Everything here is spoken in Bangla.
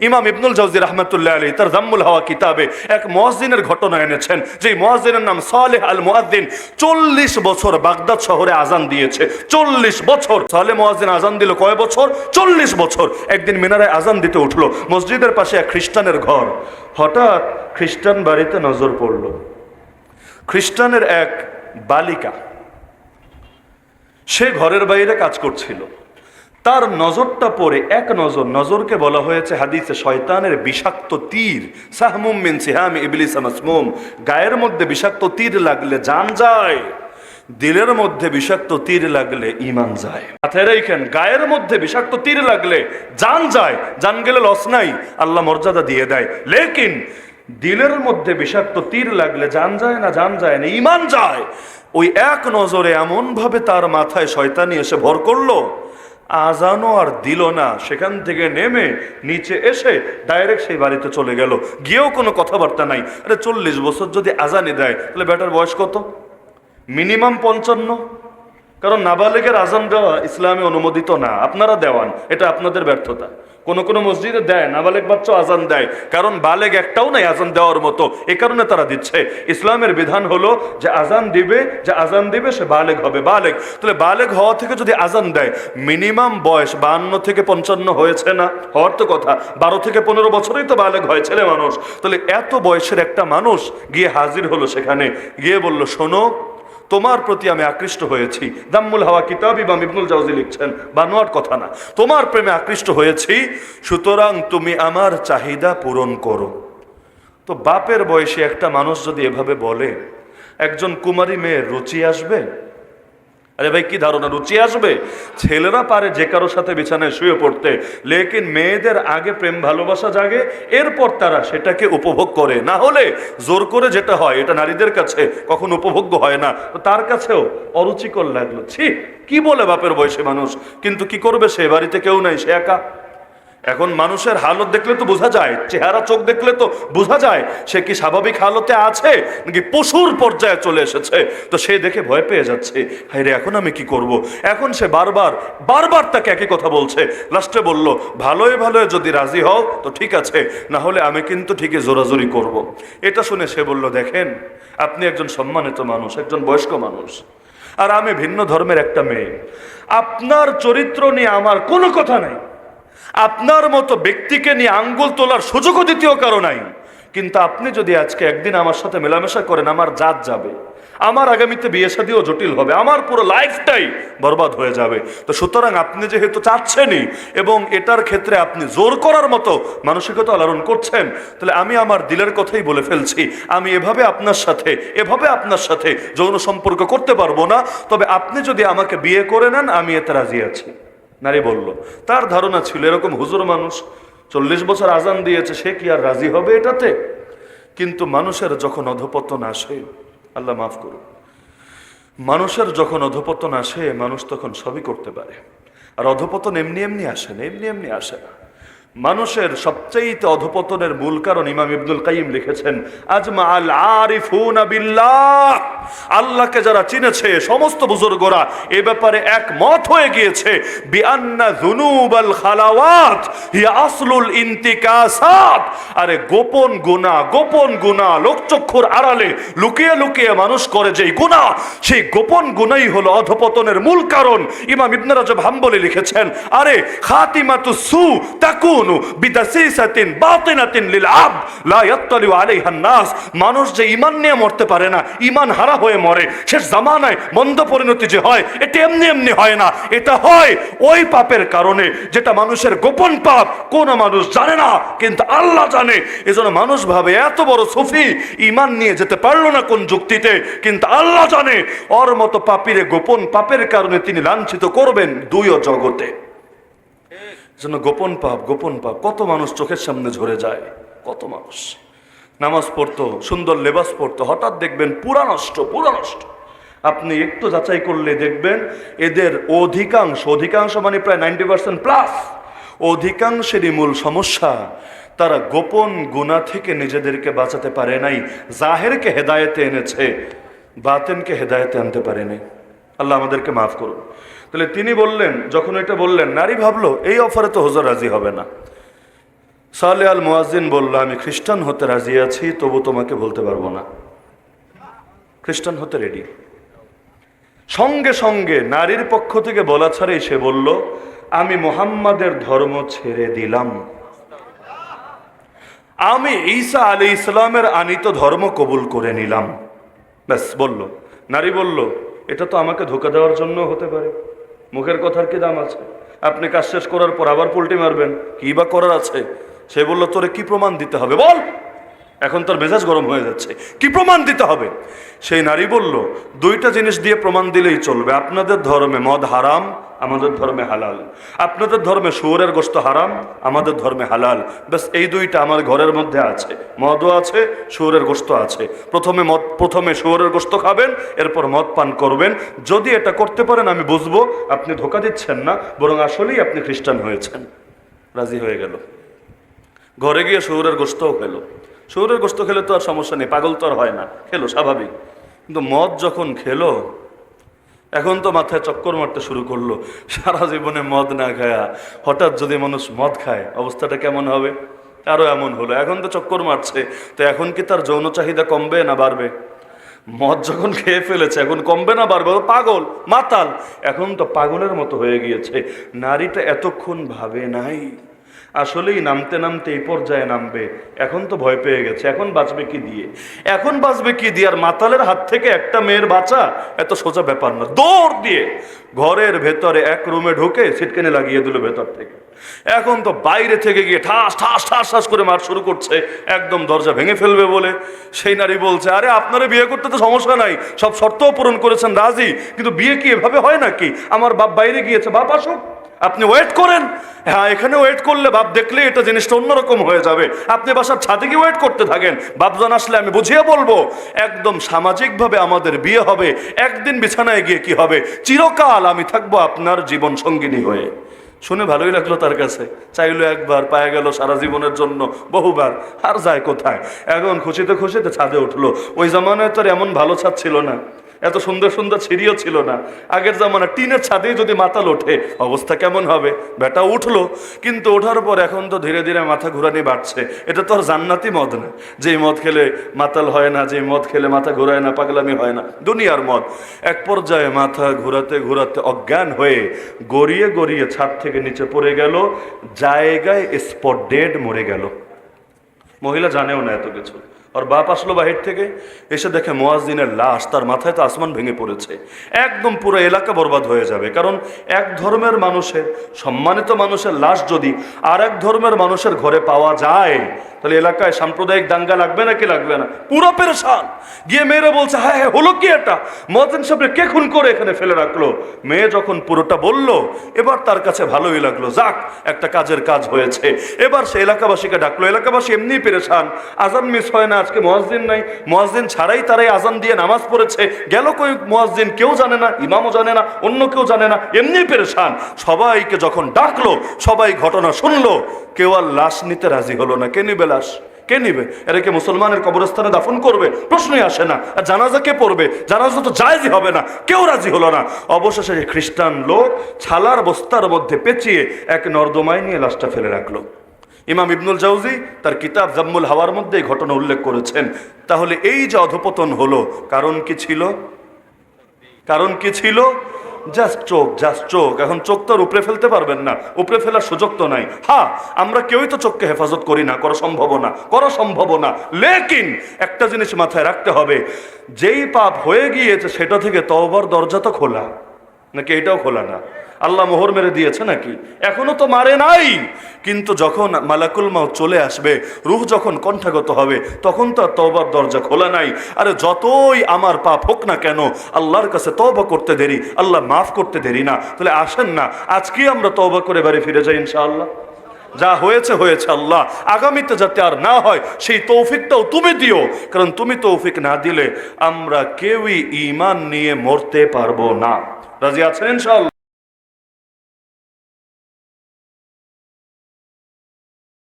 ইমাম ইবনুল জাউজি রহমতুল্লাহ আলী তার জাম্মুল হাওয়া কিতাবে এক মসজিদের ঘটনা এনেছেন। যে মসজিদের নাম সালেহ আল মুয়াদ্দিন চল্লিশ বছর বাগদাদ শহরে আজান দিয়েছে। চল্লিশ বছর। সালে মহাজিন আজান দিল কয় বছর? চল্লিশ বছর। একদিন মিনারায় আজান দিতে উঠল। মসজিদের পাশে এক খ্রিস্টানের ঘর। হঠাৎ খ্রিস্টান বাড়িতে নজর পড়ল। খ্রিস্টানের এক বালিকা। সে ঘরের বাইরে কাজ করছিল। তার নজরটা পড়ে এক নজর। নজরকে বলা হয়েছে হাদিসে শয়তানের বিষাক্ত তীর। সাহমুম সিহাম গায়ের মধ্যে বিষাক্ত তীর লাগলে জান যায়। দিলের মধ্যে বিষাক্ত তীর লাগলে ইমান যায়। মাথায় রেখেন, গায়ের মধ্যে বিষাক্ত তীর লাগলে জান যায়। জান গেলে লস নাই, আল্লাহ মর্যাদা দিয়ে দেয়। লেকিন দিলের মধ্যে বিষাক্ত তীর লাগলে জান যায় না, জান যায় না ইমান যায়। ওই এক নজরে এমন ভাবে তার মাথায় শয়তানি এসে ভর করল। আজানও আর দিল না। সেখান থেকে নেমে নিচে এসে ডাইরেক্ট সেই বাড়িতে চলে গেল। গিয়েও কোনো কথাবার্তা নাই। আরে চল্লিশ বছর যদি আজানে দেয়, তাহলে বেটার বয়স কত? মিনিমাম পঞ্চান্ন। কারণ নাবালেগের আজান দেওয়া ইসলামে অনুমোদিত না। আপনারা দেওয়ান, এটা আপনাদের ব্যর্থতা। কোনো কোনো মসজিদে দেয় নাবালেক বাচ্চা আজান দেয়। কারণ বালেগ একটাও নাই আজান দেওয়ার মতো। এ কারণে তারা দিচ্ছে। ইসলামের বিধান হলো যে আজান দিবে, যে আজান দিবে, সে বালেগ হবে, বালেগ। তাহলে বালেগ হওয়া থেকে যদি আজান দেয়, মিনিমাম বয়স বান্ন থেকে পঞ্চান্ন হয়েছে না? হওয়ার তো কথা। বারো থেকে পনেরো বছরেই তো বালেগ হয়, ছেলে মানুষ। তাহলে এত বয়সের একটা মানুষ গিয়ে হাজির হলো সেখানে। গিয়ে বলল, শোনো তোমার প্রতি আমি আকৃষ্ট হয়েছি। দাম্মুল হাওয়া কিতাব বা ইবনুল জাউজি লিখছেন বানোয়ার কথা না। তোমার প্রেমে আকৃষ্ট হয়েছি, সুতরাং তুমি আমার চাহিদা পূরণ করো। তো বাপের বয়সে একটা মানুষ যদি এভাবে বলে, একজন কুমারী মেয়ের রুচি আসবে? আরে ভাই, কি ধারণা? রুচি আসবে? ছেলেরা পারে যে কারোর সাথে বিছানায় শুয়ে পড়তে, লেকিন মেয়েদের আগে প্রেম ভালোবাসা জাগে, এরপর তারা সেটাকে উপভোগ করে। না হলে জোর করে যেটা হয়, এটা নারীদের কাছে কখন উপভোগ্য হয় না। তো তার কাছেও অরুচিকর লাগল। ছি, কি বলে বাপের বয়সে মানুষ? কিন্তু কি করবে সে? বাড়িতে কেউ নাই, সে একা। এখন মানুষের হালত দেখলে তো বোঝা যায়, চেহারা চোখ দেখলে তো বোঝা যায়, সে কি স্বাভাবিক হালতে আছে, নাকি পশুর পর্যায়ে চলে এসেছে তো সে দেখে ভয় পেয়ে যাচ্ছে হাই রে এখন আমি কি করব। এখন সে বারবার বারবার তাকে একই কথা বলছে, লাস্টে বলল, ভালোই ভালোই, যদি রাজি হও, তো ঠিক আছে না হলে আমি কিন্তু ঠিকই জোরাজোরি করব। এটা শুনে সে বলল, দেখেন, আপনি একজন সম্মানিত মানুষ, একজন বয়স্ক মানুষ, আর আমি ভিন্ন ধর্মের একটা মেয়ে আপনার চরিত্র নিয়ে আমার কোনো কথা নাই আপনার মতো ব্যক্তিকে নিয়ে আঙ্গুল তোলার সুযোগও দ্বিতীয় কারও নাই। কিন্তু আপনি যদি আজকে একদিন আমার সাথে মেলামেশা করেন, আমার জাত যাবে। আমার আগামীতে বিয়ে শাদিও জটিল হবে। আমার পুরো লাইফটাই বরবাদ হয়ে যাবে। তো সুতরাং আপনি যেহেতু চাচ্ছেনই, এবং এটার ক্ষেত্রে আপনি জোর করার মতো মানসিকতা লালন করছেন, তাহলে আমি আমার দিলের কথাই বলে ফেলছি। আমি এভাবে আপনার সাথে, এভাবে আপনার সাথে যৌন সম্পর্ক করতে পারব না। তবে আপনি যদি আমাকে বিয়ে করে নেন, আমি এতে রাজি আছি। নারী বলল, তার ধারণা ছিল এরকম হুজুর মানুষ চল্লিশ বছর আজান দিয়েছে, সে কি আর রাজি হবে এটাতে? কিন্তু মানুষের যখন অধপতন আসে, আল্লাহ মাফ করুন, মানুষের যখন অধপতন আসে, মানুষ তখন সবই করতে পারে। আর অধপতন এমনি এমনি আসে না, এমনি এমনি আসে না। মানুষের সবচেয়ে অধপতনের মূল কারণ ইমাম ইবনুল কাইম লিখেছেন আজমা আল আরিফুন আল্লাহকে যারা চিনেছে, সমস্ত বুজুর্গরা, এ ব্যাপারে একমত হয়ে গিয়েছে আরে গোপন গুনাহ গোপন গুনাহ, লোকচক্ষুর আড়ালে লুকিয়ে লুকিয়ে মানুষ করে যেই গুনাহ, সেই গোপন গুনাই হলো অধপতনের মূল কারণ। ইমাম ইবনে রাজব হাম্বলি লিখেছেন, আরে খাতিমাতু সু তাকুনু মানুষ যে ঈমান নিয়ে মরতে পারে না, ঈমান হারা হয়ে মরে। শেষ জামানায় মন্দ পরিণতি যে হয়, এটা এমনি এমনি হয় না। এটা হয় ওই পাপের কারণে, যেটা মানুষের গোপন পাপ, কোন মানুষ জানে না, কিন্তু আল্লাহ জানে। এজন্য মানুষ ভাবে, এত বড় সুফি ঈমান নিয়ে যেতে পারল না কোন যুক্তিতে? কিন্তু আল্লাহ জানে, ওর মতো পাপিরে গোপন পাপের কারণে তিনি লাঞ্ছিত করবেন দুইও জগতে। জন্য গোপন পাপ গোপন পাপ, কত মানুষ চোখের সামনে ঝরে যায়, কত মানুষ। নামাজ পড়তো, সুন্দর লেবাস পড়তো, হঠাৎ দেখবেন পুরা নষ্ট পুরা নষ্ট। আপনি একটু যাচাই করলে দেখবেন এদের অধিকাংশ অধিকাংশ মানে প্রায় নাইনটি পার্সেন্ট প্লাস অধিকাংশেরই মূল সমস্যা, তারা গোপন গুণা থেকে নিজেদেরকে বাঁচাতে পারে নাই, জাহেরকে হেদায়েতে এনেছে, বাতেনকে হেদায়েতে আনতে পারেনি আল্লাহ আমাদেরকে মাফ করুন। তাহলে তিনি বললেন, যখন এটা বললেন, নারী ভাবলো, এই অফারে তো হজর রাজি হবে না। সালে আল মোয়াজিন বলল, আমি খ্রিস্টান হতে রাজি আছি, তবু তোমাকে বলতে পারব না। খ্রিস্টান হতে রেডি সঙ্গে সঙ্গে নারীর পক্ষ থেকে বলা ছাড়াই সে বলল, আমি মোহাম্মদের ধর্ম ছেড়ে দিলাম। আমি ঈসা আলী ইসলামের আনিত ধর্ম কবুল করে নিলাম। ব্যাস, বলল। নারী বলল এটা তো আমাকে ধোকা দেওয়ার জন্য হতে পারে। মুখের কথার কি দাম আছে? আপনি কাজ শেষ করার পর আবার পোল্টি মারবেন। কি বা করার আছে? সে বলল, তোরে কি প্রমাণ দিতে হবে? বল! এখন তার মেজাজ গরম হয়ে যাচ্ছে। কি প্রমাণ দিতে হবে? সেই নারী বলল, দুইটা জিনিস দিয়ে প্রমাণ দিলেই চলবে। আপনাদের ধর্মে মদ হারাম আমাদের ধর্মে হালাল। আপনাদের ধর্মে শুয়োরের গোস্ত হারাম, আমাদের ধর্মে হালাল। ব্যাস, এই দুইটা আমার ঘরের মধ্যে আছে। মদও আছে, শুয়োরের গোস্ত আছে। প্রথমে মদ, প্রথমে শুয়োরের গোস্ত খাবেন, এরপর মদ পান করবেন। যদি এটা করতে পারেন, আমি বুঝব, আপনি ধোকা দিচ্ছেন না, বরং আসলেই আপনি খ্রিস্টান হয়েছেন। রাজি হয়ে গেল। ঘরে গিয়ে শুয়োরের গোস্তও খেলো। শুয়োরের গোস্ত খেলে তো আর সমস্যা নেই, পাগল তো আর হয় না, খেলো স্বাভাবিক। কিন্তু মদ যখন খেলো এখন তো মাথায় চক্কর মারতে শুরু করল। সারা জীবনে মদ না খায়া, হঠাৎ যদি মানুষ মদ খায়, অবস্থাটা কেমন হবে? আরও এমন হলো। এখন তো চক্কর মারছে। তো এখন কি তার যৌন চাহিদা কমবে না বাড়বে? মদ যখন খেয়ে ফেলেছে, এখন কমবে না বাড়বে? পাগল, মাতাল। এখন তো পাগলের মতো হয়ে গিয়েছে। নারীটা এতক্ষণ ভাবে নাই। আসলেই নামতে নামতে এই পর্যায়ে নামবে। এখন তো ভয় পেয়ে গেছে। এখন বাঁচবে কি দিয়ে? এখন বাঁচবে কি দিয়ে? আর মাতালের হাত থেকে একটা মেয়ের বাঁচা এত সোজা ব্যাপার না। দৌড় দিয়ে ঘরের ভেতরে এক রুমে ঢুকে সিটকেনে লাগিয়ে দিল ভেতর থেকে। এখন তো বাইরে থেকে গিয়ে ঠাস ঠাস ঠাস ঠাস করে মার শুরু করছে। একদম দরজা ভেঙে ফেলবে বলে। সেই নারী বলছে, আরে, আপনারা বিয়ে করতে তো সমস্যা নাই। সব শর্তও পূরণ করেছেন রাজি। কিন্তু বিয়ে কি এভাবে হয় নাকি? আমার বাপ বাইরে গিয়েছে। বাপ আসুক। আপনি ওয়েট করেন। হ্যাঁ এখানে ওয়েট করলে বাপ দেখলে এটা জিনিসটা অন্যরকম হয়ে যাবে। আপনি বাসার ছাদে গিয়ে ওয়েট করতে থাকেন। বাপজন আসলে আমি বুঝিয়ে বলব, একদম সামাজিকভাবে আমাদের বিয়ে হবে, একদিন বিছানায় গিয়ে কি হবে? চিরকাল আমি থাকব আপনার জীবন সঙ্গিনী হয়ে। শুনে ভালোই লাগল তার কাছে। চাইলো একবার, পায়ে গেল সারা জীবনের জন্য, বহুবার। আর যায় কোথায়? এখন খুশিতে খুশিতে ছাদে উঠল। ওই জামানায় তো আর এমন ভালো ছাদ ছিল না। এত সুন্দর সুন্দর ছিঁড়িও ছিল না। আগের জামানা টিনের ছাদেই যদি মাতাল ওঠে, অবস্থা কেমন হবে? বেটা উঠল। কিন্তু ওঠার পর এখন তো ধীরে ধীরে মাথা ঘুরানি বাড়ছে। এটা তো আর জান্নাতি মদ না। যে মদ খেলে মাতাল হয় না যে মদ খেলে মাথা ঘুরায় না, পাগলামি হয় না। দুনিয়ার মদ। এক পর্যায়ে মাথা ঘুরাতে ঘুরাতে অজ্ঞান হয়ে গড়িয়ে গড়িয়ে ছাদ নিচে পড়ে গেল জায়গায় স্পট ডেড মরে গেল। মহিলা জানেও না এত কিছু। আর বাপ আসলো বাহির থেকে, এসে দেখে মোয়াজদিনের লাশ তার মাথায় তো আসমান ভেঙে পড়েছে। একদম পুরো এলাকা বরবাদ হয়ে যাবে, কারণ এক ধর্মের মানুষের, সম্মানিত মানুষের লাশ যদি আর এক ধর্মের মানুষের ঘরে পাওয়া যায়, তাহলে এলাকায় সাম্প্রদায়িক দাঙ্গা লাগবে নাকি লাগবে না? পুরো পেরেশান। গিয়ে মেয়েরা বলছে হ্যাঁ হ্যাঁ হলো কি এটা? মহাজিন সাহেবকে কে খুন করে এখানে ফেলে রাখল? মেয়ে যখন পুরোটা বলল, এবার তার কাছে ভালোই লাগল। যাক, একটা কাজের কাজ হয়েছে। এবার সে এলাকাবাসীকে ডাকলো। এলাকাবাসী এমনি পেরেশান। আজান মিস হয় না। আজকে মহাজদিন নাই মহাজদিন ছাড়াই তারাই আজান দিয়ে নামাজ পড়েছে। গেল কই মহাজদিন কেউ জানে না, ইমামও জানে না, অন্য কেউ জানে না, এমনি পেরেশান। সবাইকে যখন ডাকলো, সবাই ঘটনা শুনলো, কেউ আর লাশ নিতে রাজি হলো না। কে নিবে লাশ? কে নিবে? এটাকে মুসলমানের কবরস্থানে দাফন করবে? প্রশ্নই আসে না। আর জানাজা কে পড়বে? জানাজা তো জায়জই হবে না। কেউ রাজি হলো না। অবশেষে খ্রিস্টান লোক ছালার বস্তার মধ্যে পেঁচিয়ে এক নর্দমায় নিয়ে লাশটা ফেলে রাখল। ইমাম ইবনুল জাউজি তার কিতাব জাম্মুল হাওয়ার মধ্যে ঘটনা উল্লেখ করেছেন। তাহলে এই যে অধপতন হলো, কারণ কি ছিল? কারণ কি ছিল? জাস্ট চোখ জাস্ট চোখ। এখন চোখ তো আর উপরে ফেলতে পারবেন না। উপরে ফেলার সুযোগ তো নাই। হ্যাঁ আমরা কেউই তো চোখকে হেফাজত করি না, করা সম্ভব না, করা সম্ভব না। লেকিন একটা জিনিস মাথায় রাখতে হবে, যেই পাপ হয়ে গিয়েছে সেটা থেকে তওবার দরজা তো খোলা, নাকি এটাও খোলা না? আল্লাহ মোহর মেরে দিয়েছে নাকি? এখনও তো মারে নাই। কিন্তু যখন মালাকুল মাও চলে আসবে, রুহ যখন কণ্ঠাগত হবে, তখন তো আর দরজা খোলা নাই। আরে যতই আমার পাপ হোক না কেন, আল্লাহর কাছে তওবা করতে দেরি, আল্লাহ মাফ করতে দেরি না। তাহলে আসেন না, আজকেই আমরা তওবা করে বাড়ি ফিরে যাই ইনশাআল্লাহ। যা হয়েছে হয়েছে আল্লাহ। আগামীতে যাতে আর না হয়, সেই তৌফিকটাও তুমি দিও। কারণ তুমি তৌফিক না দিলে আমরা কেউই ইমান নিয়ে মরতে পারব না। রাজি আছেন ইনশাআল্লাহ?